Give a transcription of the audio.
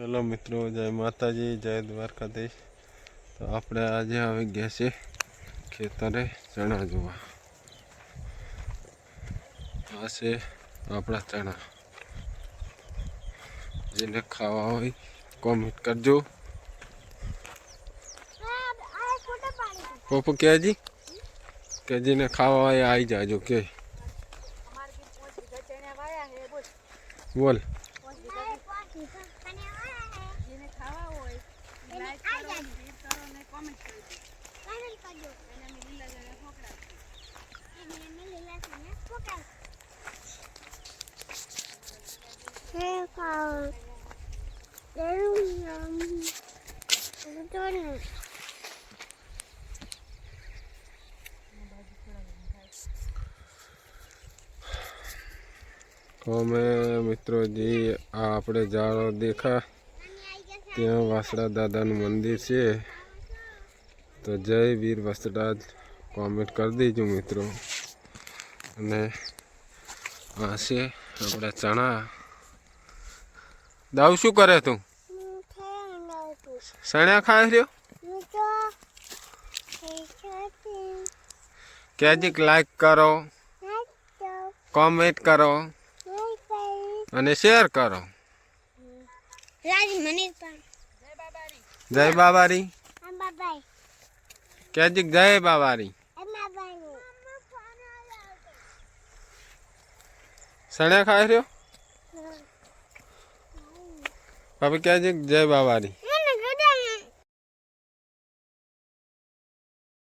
Hello મિત્રો જય માતાજી જય દ્વારકાધીશ. તો આપણે આજે આવી ગયા છે ખેતરે ચણા જોવા. આ છે આપણા ચણા. જેને ખાવા હોય કોમેન્ટ કરજો. પપ્પુ કહેજી કે જેને ખાવા હોય આવી જાજો કે. બોલ બોલ પાંચ વીઘા જેને ખાવા હોય એ લાઈક કરો શેર કરો ને કોમેન્ટ અમે લીલા જણા ઠોકરા તો અમે મિત્રો જે આ આપણે જાળો દેખા, ત્યાં વાસડા દાદાનું મંદિર છે. તો જય વીર વસડા કોમેન્ટ કરી દેજો મિત્રો. અને આ છે આપણા ચણા. દાવ શું કરે તું? સણ્યા ખાય રહ્યો? કેજીક લાઈક કરો? કોમેન્ટ કરો. અને શેર કરો. જય બાબારી. ક્યાંજીક જય બાવારી. સણ્યા ખાઈ રહ્યો? ભાભી ક્યાંજીક જય બાબારી